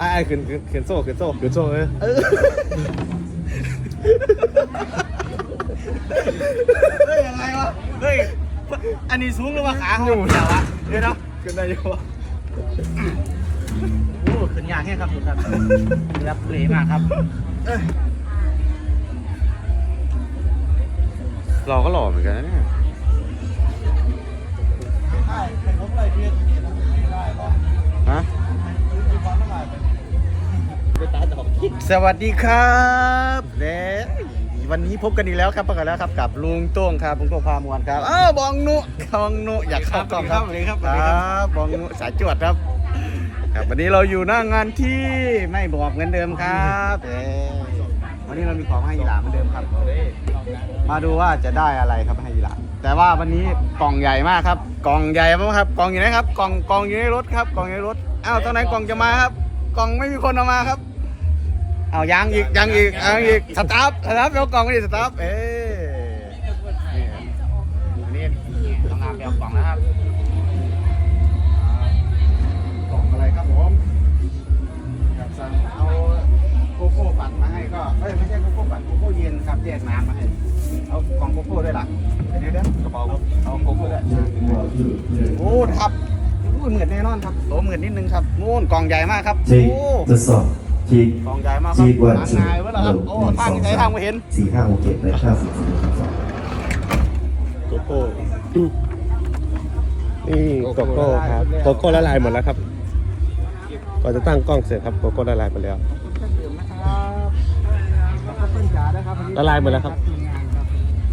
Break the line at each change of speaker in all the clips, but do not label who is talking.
ไอ้ไอ้ขึ้นขึ้นขึ้นโซ่ขึ้นโซ่ขึ้นโซ่เออ
เออเฮ้ยยังไงวะเฮ้ยอันนี้สูงหรือว่าขาเขาเดี๋ยววะเดี๋ยวนะ
ขึ้นได้ยังวะ
โอ้ขึ้นยากแค่ครับทุกท่านรับเปรมากครับเอ้ย
เราก็หล่อเหมือนกันนะเนี่ย
ใช่ให้ผมเลยเพียรได้ป่ะ
ฮะ สวัสดีครับและวันนี้พบกันอีกแล้วครับพบกันแล้วครับกับลุงโต้งครับลุงโต้งพามวลครับอ้าวบองนุบองนุอยากเข้ากล้องครับ
สวัสดีครับ
ค
สวัสดีครับ
รับบองนุสายจวดครับ ครับ วันนี้เราอยู่หน้างานที่ไม่บอกเหมือนเดิมครับเอ้ยวันนี้เรามีของให้ยีหลาเหมือนเดิมครับ มาดูว่าจะได้อะไรครับให้ยีหลาแต่ว่าวันนี้กล่องใหญ่มากครับ กล่องใหญ่มากครับ กล่องอยู่ไหนครับ กล่องกล่องอยู่ในรถครับ กล่องอยู่ในรถอ้าวตอนไหนกล่องจะมาครับ กล่องไม่มีคนเอามาครับ เอายังอีกยังอีกยังอีกสตาร์ฟสตาร์ฟเบลกล่องไม่ได้สตาร์ฟเอ๊นี่นี่ต้องนำเบลกล่องนะครับกล่องอะไรครับผมอยากสั่งเอาโกโก้ปั่นมาให้ก็เอ้ยไม่ใช่โกโก้ปั่นโกโก้เย็นครับแยกน้ำมาให้เอากล่องโกโก้ด้วยล่ะเดี๋ยวเดี๋ยวกระเป๋าเอาโกโก้ด้วยโอ้ครับอุ้ยเหมือนแน่นอนครับโตเหมือนนิดนึงครับนู่นกล่องใหญ่มากครับ
เช็ค
โอ้
ทดสอบ เช็ค
กองใหญ่มากครับ
เช็ควัน
ทาง
เช็ค
ไงวะล่ะครับโอ้ทางไหนทางไม่เห็น
สี่ห้าหกเจ็ดและห้าสิบสี่สิบสอง
โกโก้นี่โกโก้ครับโกโก้ละลายหมดแล้วครับก่อนจะตั้งกล้องเสร็จครับโกโก้ละลายหมดแล้ว ละลายหมดแล้วครับ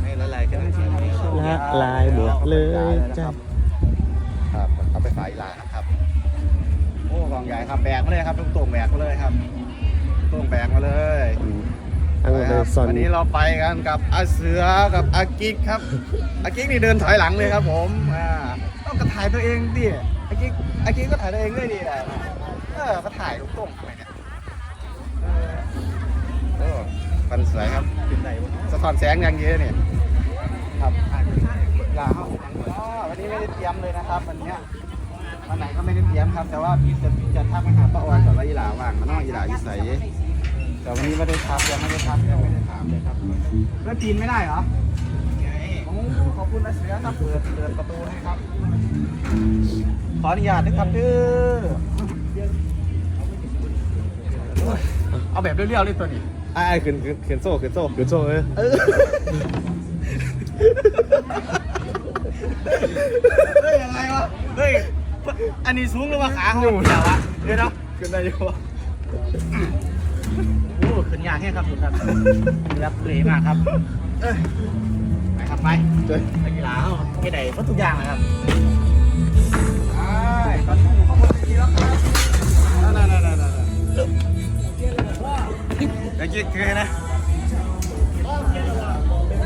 ไม่ละลายกันทีนี้
ละลายหมดเลยจ้ะ
ครับเอาไปฝายลานะครับ โอ้กองใหญ่ครับแบกมาเลยครับทุกตัวแบกมาเลยครับ ตัวแบกมาเลย
ตั้ง
ไป
เล
ค
ย
รับ
ซอน
วันนี้เราไปกันกับอาเสือกับอากิกครับ อากิกนี่เดินถอยหลังเลยครับผมอ่าต้องกระถ่ายตัวเองดิอากิกอากิกก็ถ่ายตัวเองด้วยดีแหละเออก็ถ่ายลูกโต้งทำไมเนี่ยเออโอ้ฟันสวยครับสะท้อนแสงอย่างเยอะเนี่ยครับลาเข้าอ๋อวันนี้ไม่ได้เตรียมเลยนะครับวันเนี้ยวันไหนก็ไม่ได้เตรียมครับ แต่ว่าจะจะทักไปหาป้าออนก่อนว่าอีหลาว่างมาเนาะอีหลาวิสัย แต่วันนี้ไม่ได้ทักยังไม่ได้ทักยังไม่ได้ถามเลยครับเพื่อนจีนไม่ได้เหรอโอ้ขอบคุณนะเสือครับเปิดเปิดประตูให้ครับ ขออนุญาตนะครับเด้อเอาแบบเรียวๆเลยตัวนี้
ไอ้ไอ้ขึ้นขึ้นขึ้นโซ่ขึ้นโซ่ขึ้นโซ่เออ
เออ
เฮ้ยยังไงวะเฮ้ยอันนี้สูงหรือว่าขาเขาเดี๋ยววะเดี๋ยวนะ
ขึ้นได้ยังวะ
โอ้ขึ้นยากแค่ครับทุกท่านรับเปรมากครับไปครับไปไปกีฬาเขาไม่ได้เพราะทุกอย่างนะครับ
ใช่ตอนนี้อยู่ข้างบนทีแล้วครับนั่นนั่นนั่นนั่นเดี๋ยวกิ๊กคือนะ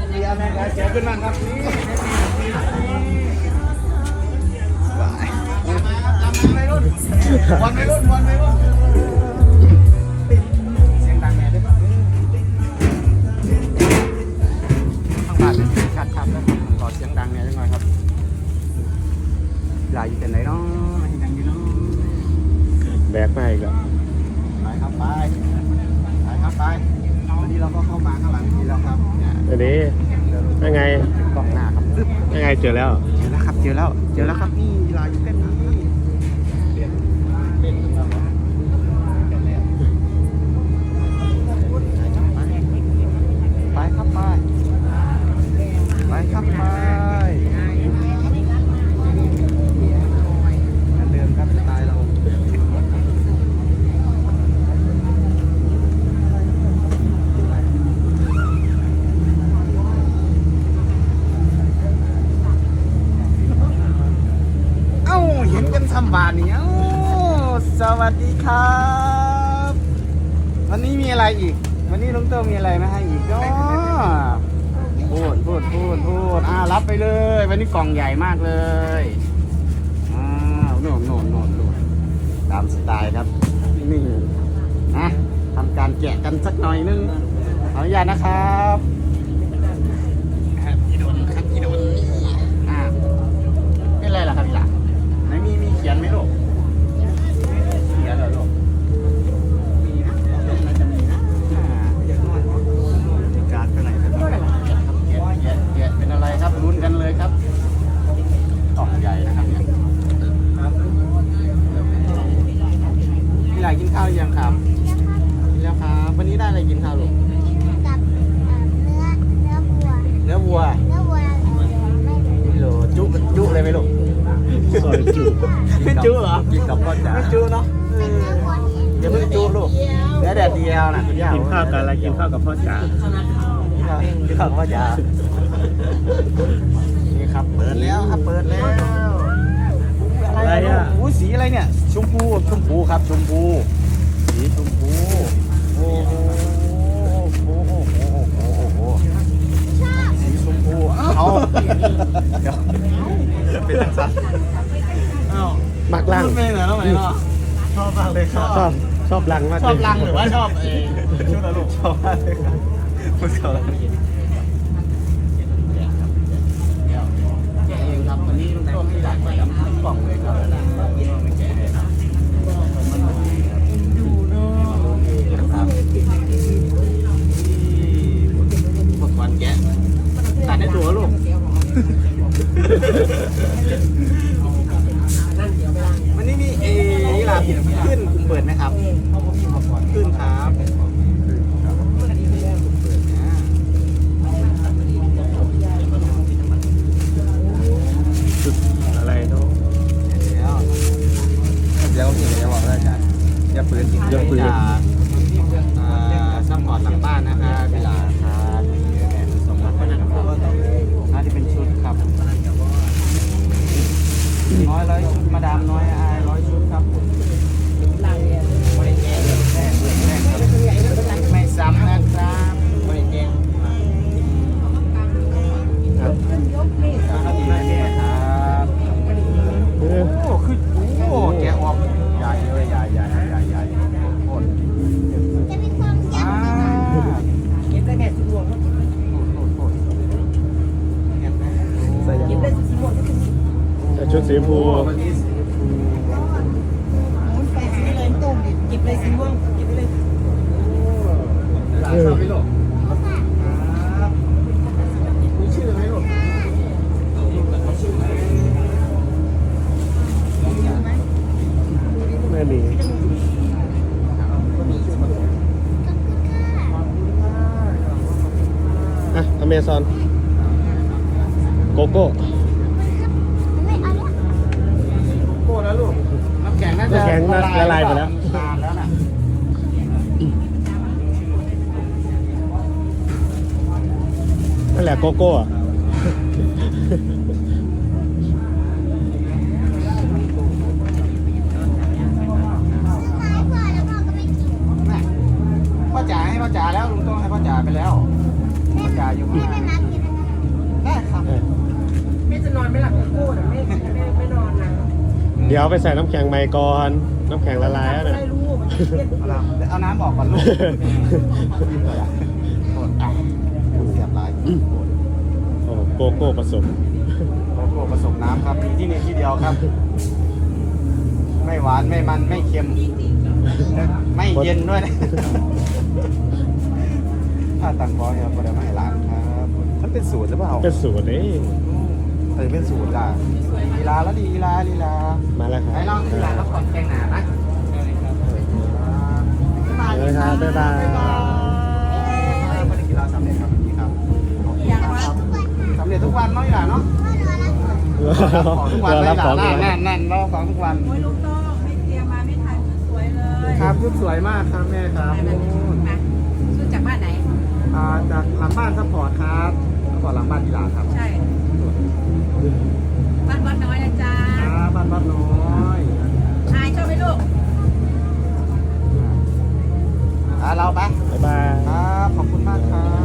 เรียนแม่เจ๋อขึ้นมาครับนี่บายวันไม่รุ่นวันไม่รุ่นวันไม่รุ่นางบ้านเป็นชัดครับแล้วขอเสียงดังแน่จังหน่อยครับลายอยู่ที่ไหนเนาะที่ไหนอยู่เนาะ
แบกมาอีกแล้ว
ไปครับไปไปครับไปวันนี้เราก็เข้ามาข้างหลังทีแล้วครับเนี่ย
อันนี้ยังไง
ถึงกล้องหน้าครับปึ๊บ
ยังไงเจอแล้ว
เจอแล้วครับเจอแล้วเจอแล้วครับนี่ลายอยู่เส้นนี้ไปครับไปไป ครับไปเหมือนเดิมครับสไตล์เราเอ้าเห็นกันสำบานเนี่เอ้าสวัสดีครับ วันนี้มีอะไรอีก วันนี้ลุงเต้มีอะไรมาให้อีกก็ พูดพูดพูดพูดอ่ารับไปเลย วันนี้กล่องใหญ่มากเลยอ้าวโน่นโน่นโน่นโน่นตามสไตล์ครับนี่นะทำการแกะกันสักหน่อยนึงขออนุญาตนะครับพี่โดนครับพี่โดนนี่อ่าเป็นไรล่ะครับพี่หล่ะไหนมีมีเขียนไหมลูกเขียนเหรอลูก พี่หลากินข้าวหรือยังครับกินแล้วครับ วันนี้ได้อะไรกินข้าวลูก
กับเอ่อเนื้อเนื้อวัว
เนื้อวัว
เนื้อวัวอะไรไม่รู้
ไม่รู้จุจุเลยไหมลูก
ซอย จุ
ไม่จุเหรอ
กินกับพ่อจ๋า
ไม่จุเนาะเอ
เป็น
อ
เนื้อวัวที่
อย่าเพิ่งจุลูกเนื้อแดดเดียวนะคุณย่า
กินข้าวกันอะไรกินข้าวกับพ่อจ๋า
กินข้าวกับพ่อจ๋านี่ครับเปิดแล้วครับเปิดแล้ว
อะไรอะ
อู้สีอะไรเนี่ยชมพูชมพูครับชมพูสีชมพูโอ้โหโอ้โหโอ้โหโอ้โหโอ้โหสีชมพูเอาเดี๋ยวเป็นทังสันเอ้า
มักลัง
พูดไม่เหนือแล้วไหมเนาะชอบมากเลยครับ
ชอบชอบลังมาก
ชอบลังหรือว่าชอบเอชุดอะลูกชอบมากเลยครับคุณชอบลังแกะเองครับวันนี้ลุงต้มที่หลัาดามน้
อ
ย
อา
สีม่
ว
ง
หยิบไปเลย
หลานชอบไหมลูกครับมีชื่อไหมลูก
แม่หนีอะอเมซอนโกโก้
ไม่เอาเนี่ย
โคตรแล้วลูกน้ำแข็งน่าจะ
น้ำแข็งน่าละลายไปแล้ว
นานแล้วน่ะ
นั่นแหละโกโก้อะ
ท้ายพ่อแล้วพ่อก็ไม่กิน
น่ะพ่อจ๋าให้พ่อจ๋าแล้วลุงต้องให้พ่อจ๋าไปแล้วพ่อจ๋าอยู่ข้าง
ให้
ใน
แม่นับกินนะคะ
ได้ครับ
เออ
แม่จะนอนไหม่หลับโก้น่ะแม่แม่ไม่นอนนะ
เดี๋ยวไปใส่น้ำแข็งใหม่ก่อน น้ำแข็งละลายแล้วนะ
ไม่รู้มันเครียด
เอาน้ำเอาน้ำออกก่อนลูก โคตรโอ้
โกโก้ผสม
โกโก้ผสมน้ำครับมีที่นี่ที่เดียวครับ ไม่หวานไม่มันไม่เค็ม ไม่เย็นด้วยนะถ้าตังคอเนี่ยก็ได้มาให้ร้านครับ
มันเป็นสูตรหรือเปล่า
เป็นสูตรเอ้ย
เออเป็นสูตรล่ะ
ลีลาแล้วดีลีลาลีลา
มาแล้วค
ไหน
รับ
ลองลีลาแล้วก่อนแกงหนานะ
เลยครับบ๊ายบาย
วันเนาะอย่าเนาะของทุกวัน
เละสอง
นั่น
นั่
นน่นรับของทุกวัน
โอ้ยลูกต้องไม่เตรียมมาไม่ทันชุดสวยเลย
ครับรูปสวยมากครับแม่ครับ
นู่นชุดจากบ้านไหน
อ่าจากหลังบ้านซัพพอร์ตครับซัพพอร์ตหลังบ้านที่หลาครับ
ใช่บ้านบ้านน้อยนะจ๊ะ
ครับบ้านบ้านน้อย
อายชอบไหมลูก
อ่าเราไป
บ๊ายบาย คร
ับขอบคุณมากครับ